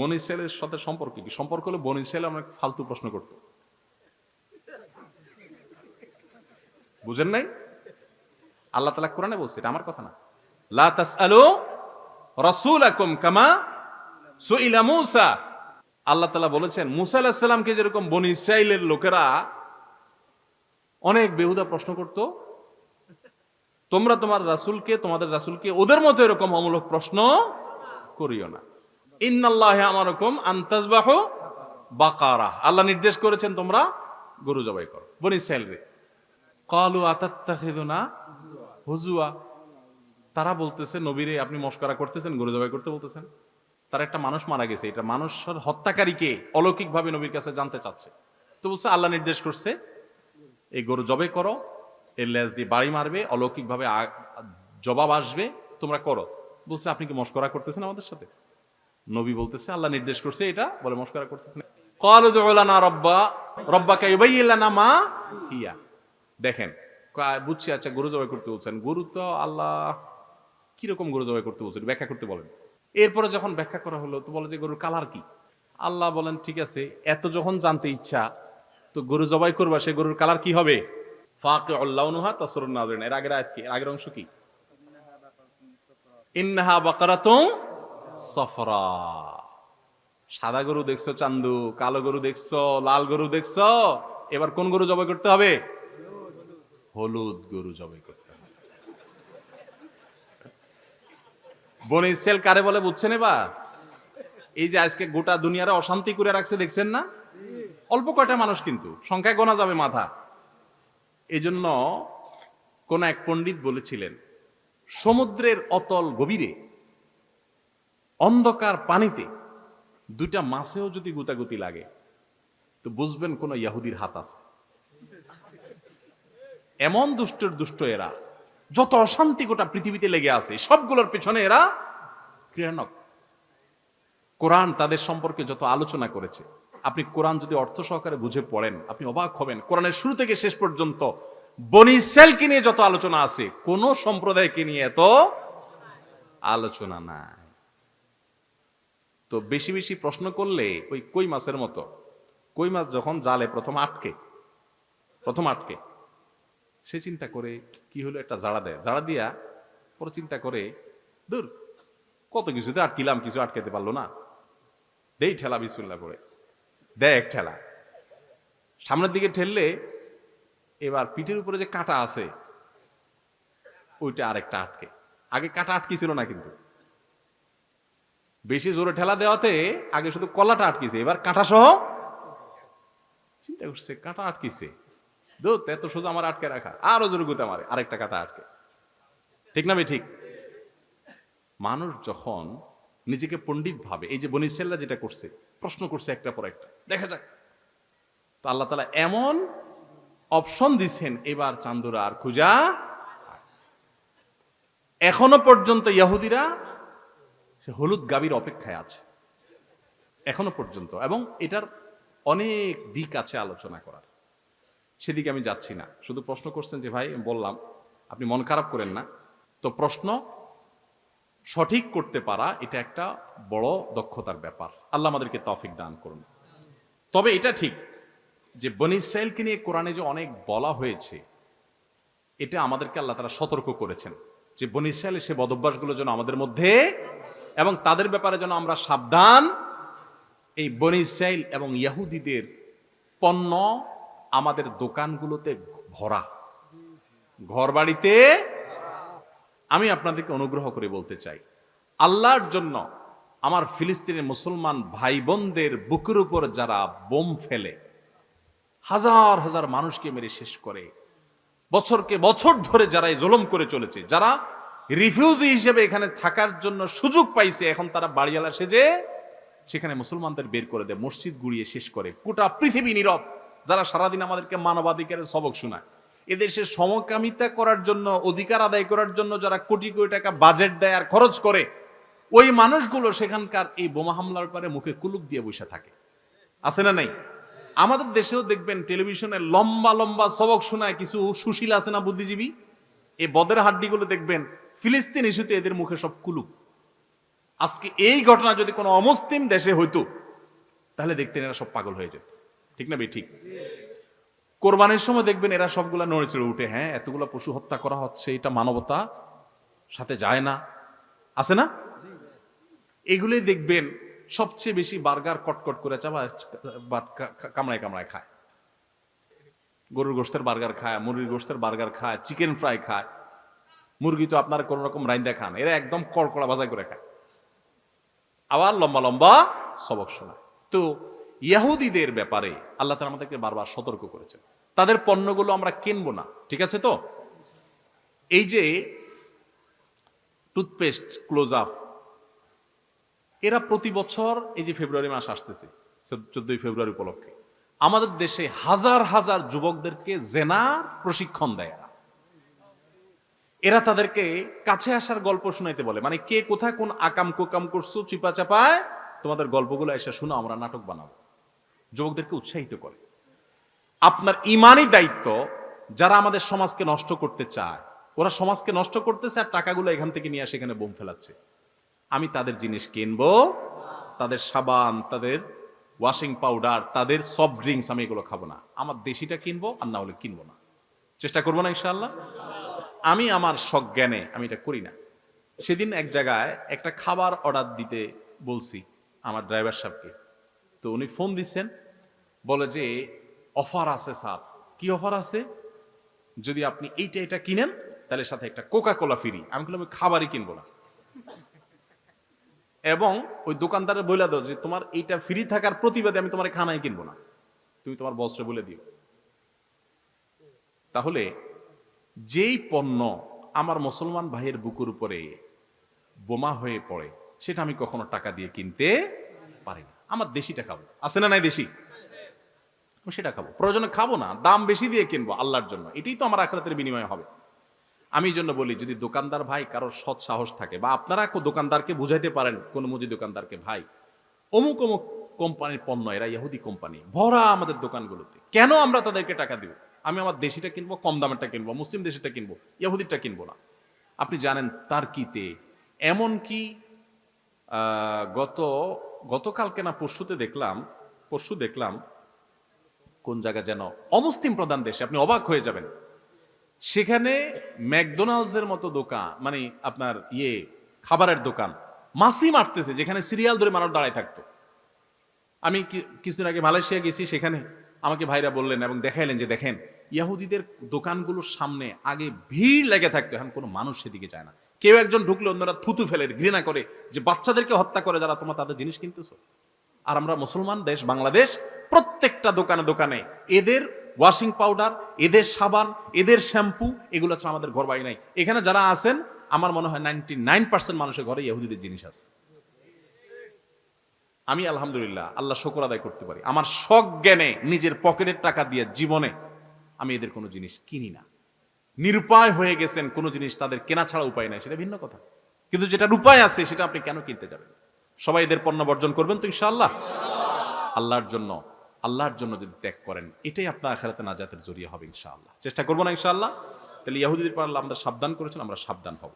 বনি ইসরায়েলের সাথে সম্পর্ক কি? সম্পর্ক হলো বনি অনেক ফালতু প্রশ্ন করতো। বুঝেন নাই? আল্লাহ তালা কোরআনে বলছে, এটা আমার কথা না। লা তাসআলু রাসূলাকুম কামা সুইলা মূসা। আল্লাহ তালা বলেছেন, মুসা আলাহিস সালামকে যেরকম লোকেরা অনেক বেহুদা প্রশ্ন করত, তোমরা তোমার রাসূলকে, তোমাদের রাসূলকে ওদের মতো এরকম অমূলক প্রশ্ন করিও না। ইন্নাল্লাহ আমারকম আন্তাজবাহ বাকারা। আল্লাহ নির্দেশ করেছেন তোমরা গরু জবাই করো। বনি ইসরায়েল রে। কালু আতাত্তাখিদুনা হুজুয়া। তারা বলতেছে, নবীরে আপনি মস্করা করতেছেন, গরু জবাই করতে বলতেছেন। তার একটা মানুষ মারা গেছে। এটা মানুষের হত্যাকারীকে অলৌকিকভাবে নবীর কাছে জানতে চাচ্ছে। তো বলছে, আল্লাহ নির্দেশ করছে, এই গরু জবে করো, এর লেজ দিয়ে বাড়ি মারবে, অলৌকিকভাবে জবাব আসবে, তোমরা করো। বলছে, আপনি কি মস্করা করতেছেন আমাদের সাথে? নবী বলতেছে, আল্লাহ নির্দেশ করছে এটা, বলে মস্করা হিয়া। দেখেন বুঝছি আচ্ছা গরু জবাই করতে বলছেন। গরু তো আল্লাহ, কীরকম গরু জবাই করতে বলছেন ব্যাখ্যা করতে বলেন। এরপরে যখন ব্যাখ্যা করা হলো, তো বলে যে গরুর কালার কি? আল্লাহ বলেন, ঠিক আছে, এত যখন জানতে ইচ্ছা, তো গরু জবাই করবা, সে গরুর কালার কি হবে? ফাঁকে অল্লাউনুহা তাসরুন নাজরিন। এর আগের আয়াত কি? এর আগের অংশ কি? ইন্নাহা বাকারাতুন সফরা। সাদা গরু দেখছ চান্দু, কালো গরু দেখছ, লাল গরু দেখছ? এবার কোন গরু জবাই করতে হবে? হলুদ গরু জবাই করতে হবে। বন ইসরায়েল কারে বলে বুঝছেন এবার? এই যে আজকে গোটা দুনিয়ারে অশান্তি করে রাখছে, দেখছেন না? অল্প কয়টা মানুষ কিন্তু, সংখ্যায় গোনা যাবে মাথা। এই জন্য কোন এক পণ্ডিত বলেছিলেন, সমুদ্রের অতল গভীরে অন্ধকার পানিতে দুইটা মাছেও যদি গুতাগুতি লাগে, তো বুঝবেন কোন ইয়াহুদির হাত আছে। এমন দুষ্টের দুষ্ট এরা, যত অশান্তি গোটা পৃথিবীতে লেগে আছে, সবগুলোর পেছনে এরা ক্রিয়ানক কোরআন তাদের সম্পর্কে যত আলোচনা করেছে, আপনি কোরআন যদি অর্থ সহকারে বুঝে পড়েন, আপনি অবাক হবেন। কোরআনের শুরু থেকে শেষ পর্যন্ত বনি ইসরায়েলকে নিয়ে যত আলোচনা আছে, কোন সম্প্রদায়কে নিয়ে এত আলোচনা নাই। তো বেশি বেশি প্রশ্ন করলে ওই কই মাছের মতো? কই মাছ যখন জালে প্রথম আটকে প্রথম আটকে, সে চিন্তা করে কি হলো একটা জাড়া দেয়। জাড়া দিয়া পরে চিন্তা করে দূর কত কিছুতে আটকিলাম, কিছু আটকাতে পারল না। দেই ঠেলা বিসমিল্লা করে। দেখ ঠেলা। সামনের দিকে ঠেললে এবার পিঠের উপরে যে কাঁটা আছে, ওইটা আরেকটা আটকে। আগে কাঁটা আটকি ছিল না কিন্তু। বেশি জোরে ঠেলা দেওয়াতে আগে শুধু কলাটা আটকিছে, এবার কাঁটা সহ চিন্তা করছে, কাঁটা আটকিছে। দূত, এত সোজা আমার আটকে রাখা, আরও জোরে গুতে মারে, আরেকটা কাঁটা আটকে। ঠিক না ভাই, ঠিক? মানুষ যখন নিজেকে পণ্ডিত ভাবে, এই যে বনিসেল্লা যেটা করছে, প্রশ্ন করছে একটা পর একটা, দেখা যাক। তো আল্লাহ তালা এমন অপশন দিছেন, এবার চান্দুরা আর খুঁজা এখনও পর্যন্ত ইয়াহুদিরা সে হলুদ গাবির অপেক্ষায় আছে, এখনও পর্যন্ত। এবং এটার অনেক দিক আছে আলোচনা করার। সেদিকে আমি যাচ্ছি না। শুধু প্রশ্ন করছেন যে, ভাই বললাম, আপনি মন খারাপ করেন না। তো প্রশ্ন, সঠিক করতে পারা, এটা একটা বড় দক্ষতার ব্যাপার। আল্লাহ আমাদেরকে তফিক দান করুন। তবে এটা ঠিক যে, বনি নিয়ে কোরআনে যে অনেক বলা হয়েছে, এটা আমাদেরকে আল্লাহ তারা সতর্ক করেছেন যে, বনি সে বদভ্যাসগুলো যেন আমাদের মধ্যে এবং তাদের ব্যাপারে যেন আমরা সাবধান। এই বনি ইসরায়েল এবং ইয়াহুদিদের পণ্য আমাদের দোকানগুলোতে ভরা। ঘর বাড়িতে আমি আপনাদেরকে অনুগ্রহ করে বলতে চাই, আল্লাহর জন্য আমার ফিলিস্তিনের মুসলমান ভাই বোনদের বুকের উপর যারা বোম ফেলে, হাজার হাজার মানুষকে মেরে শেষ করে, বছরকে বছর ধরে যারা এই জুলুম করে চলেছে, যারা রিফিউজি হিসেবে এখানে থাকার জন্য সুযোগ পাইছে। এখন তারা বাড়িওয়ালা সেজে সেখানে মুসলমানদের বের করে দেয়, মসজিদ গুড়িয়ে শেষ করে। গোটা পৃথিবী নীরব, যারা সারাদিন আমাদেরকে মানবাধিকারের সবক শোনায়। এদেশে সমকামিতা করার জন্য, অধিকার আদায় করার জন্য যারা কোটি কোটি টাকা বাজেট দেয় আর খরচ করে, ওই মানুষগুলো সেখানকার এই বোমা হামলার পরে মুখে কুলুপ দিয়ে বসে থাকে। আছে না নাই? আমাদের দেশেও দেখবেন টেলিভিশনে লম্বা লম্বা সবক শোনায় কিছু সুশীল আছে না বুদ্ধিজীবী? এই বদের হাড্ডিগুলো দেখবেন ফিলিস্তিন ইস্যুতে এদের মুখে সব কুলুপ। আজকে এই ঘটনা যদি কোনো অমুসলিম দেশে হইতো, তাহলে দেখতেন এরা সব পাগল হয়ে যেত। ঠিক না বে ঠিক। কোরবানির সময় দেখবেন এরা সবগুলা নড়ে চড়ে উঠে হ্যাঁ এতগুলা পশু হত্যা করা হচ্ছে, এটা মানবতা, সাথে যায় না। আছে না? এগুলোই দেখবেন সবচেয়ে বেশি বার্গার কটকট করে চাবা কামড়ায় কামড়ায় খায়। গরুর গোস্তের বার্গার খায়, মুরগির গোস্তের বার্গার খায়, চিকেন ফ্রাই খায়। মুরগি তো আপনার কোন রকম রাইন্দা খান এরা একদম কড়কড়া বাজাই করে খায়। আবার লম্বা লম্বা সবক শোনায়। তো ইয়াহুদিদের ব্যাপারে আল্লাহ তালা আমাদেরকে বারবার সতর্ক করেছেন। তাদের পণ্যগুলো আমরা কিনবো না, ঠিক আছে তো? এই যে টুথপেস্ট, ক্লোজ আপ, এরা প্রতি বছর এই যে ফেব্রুয়ারি মাস আসতেছে চোদ্দই ফেব্রুয়ারি উপলক্ষে, আমাদের দেশে হাজার হাজার যুবকদেরকে জেনার প্রশিক্ষণ দেয়। এরা তাদেরকে কাছে আসার গল্প শোনাইতে বলে। মানে কে কোথায় কোন আকাম কোকাম করছ, চিপা চাপায়, তোমাদের গল্পগুলো এসে শোনো, আমরা নাটক বানাবো। যুবকদেরকে উৎসাহিত করে। আপনার ইমানই দায়িত্ব যারা আমাদের সমাজকে নষ্ট করতে চায়। ওরা সমাজকে নষ্ট করতেছে আর টাকাগুলো এখান থেকে নিয়ে আসে এখানে বোম ফেলাচ্ছে। আমি তাদের জিনিস কিনবো, তাদের সাবান, তাদের ওয়াশিং পাউডার তাদের সফট ড্রিঙ্কস আমি এগুলো খাব না। আমার দেশিটা কিনবো আর না হলে কিনবো না। চেষ্টা করব না ইনশাল্লাহ আমি আমার সজ্ঞানে, আমি এটা করি না। সেদিন এক জায়গায় একটা খাবার অর্ডার দিতে বলছি আমার ড্রাইভার সাহেবকে। তো উনি ফোন দিচ্ছেন, বলে যে অফার আছে স্যার কি অফার আছে? যদি আপনি এইটা এটা কিনেন, তাহলে সাথে একটা কোকা কোলা ফ্রি আমি বললাম খাবারই কিনবো না। এবং ওই দোকানদারে বলে দাও যে, তোমার এইটা ফ্রি থাকার প্রতিবাদে আমি তোমার খানায় কিনবো না। তুমি তোমার বসরে বলে দিও। তাহলে যেই পণ্য আমার মুসলমান ভাইয়ের বুকুর উপরে বোমা হয়ে পড়ে, সেটা আমি কখনো টাকা দিয়ে কিনতে পারি না। আমার দেশিটা খাব। আছে না নাই দেশি? সেটা খাব। প্রয়োজনে খাব না, দাম বেশি দিয়ে কিনবো আল্লাহর জন্য। এটাই তো আমার আখরাতের বিনিময় হবে। আমি জন্য বলি, যদি দোকানদার ভাই কারও সৎ সাহস থাকে, বা আপনারা দোকানদারকে বুঝাইতে পারেন, কোন মুদি দোকানদারকে, ভাই, অমুক অমুক কোম্পানির পণ্য, এরা ইহুদি কোম্পানি, ভরা আমাদের দোকানগুলোতে। কেন আমরা তাদেরকে টাকা দিব? আমি আমার দেশিটা কিনবো, কম দামেরটা কিনবো, মুসলিম দেশিটা কিনবো ইহুদিটা কিনবো না। আপনি জানেন তার কিতে? এমন কি গত, গতকালকে না পরশুতে দেখলাম, পরশু দেখলাম, কোন জায়গা যেন অমুসলিম প্রধান দেশে, আপনি অবাক হয়ে যাবেন। সেখানে ম্যাকডোনাল্ডস এর মতো দোকান মানে আপনার ইয়ে খাবারের দোকান, মাসি মারতেছে, যেখানে সিরিয়াল ধরে মানুষ দাঁড়ায় থাকতো। আমি কিছুদিন আগে মালয়েশিয়া গেছি, সেখানে আমাকে ভাইরা বললেন এবং দেখাইলেন যে দেখেন, ইয়াহুদিদের দোকানগুলোর সামনে আগে ভিড় লেগে থাকতো, এখন কোনো মানুষ সেদিকে যায় না। কেউ একজন ঢুকলে অন্যরা থুতু ফেলে, ঘৃণা করে যে বাচ্চাদেরকে হত্যা করে যারা, তোমার তাদের জিনিস কিনতেছো। আর আমরা মুসলমান দেশ, বাংলাদেশ, প্রত্যেকটা দোকানে দোকানে এদের ওয়াশিং পাউডার, এদের সাবান, এদের শ্যাম্পু, এগুলো ছাড়া আমাদের ঘর বাড়ি নাই। এখানে যারা আছেন, আমার মনে হয় নাইনটি নাইন পার্সেন্ট মানুষের ঘরে ইহুদিদের জিনিস আছে। আমি আলহামদুলিল্লাহ আল্লাহ শকর আদায় করতে পারি। আমার শখ জ্ঞানে নিজের পকেটের টাকা দিয়ে জীবনে আমি এদের কোনো জিনিস কিনি না। নিরুপায় হয়ে গেছেন কোনো জিনিস তাদের কেনা ছাড়া উপায় নাই, সেটা ভিন্ন কথা। কিন্তু যেটার উপায় আছে, সেটা আপনি কেন কিনতে যাবেন? সবাই এদের পণ্য বর্জন করবেন তো ইনশাআল্লাহ? আল্লাহর জন্য আল্লাহর জন্য যদি ত্যাগ করেন, এটাই আপনার আখেরাতে নাজাতের জড়িয়ে হবে ইনশাআল্লাহ। চেষ্টা করব না ইনশাআল্লাহ? তাহলে ইয়াহুদিদের পর আল্লাহ আমাদের সাবধান করেছেন, আমরা সাবধান হব।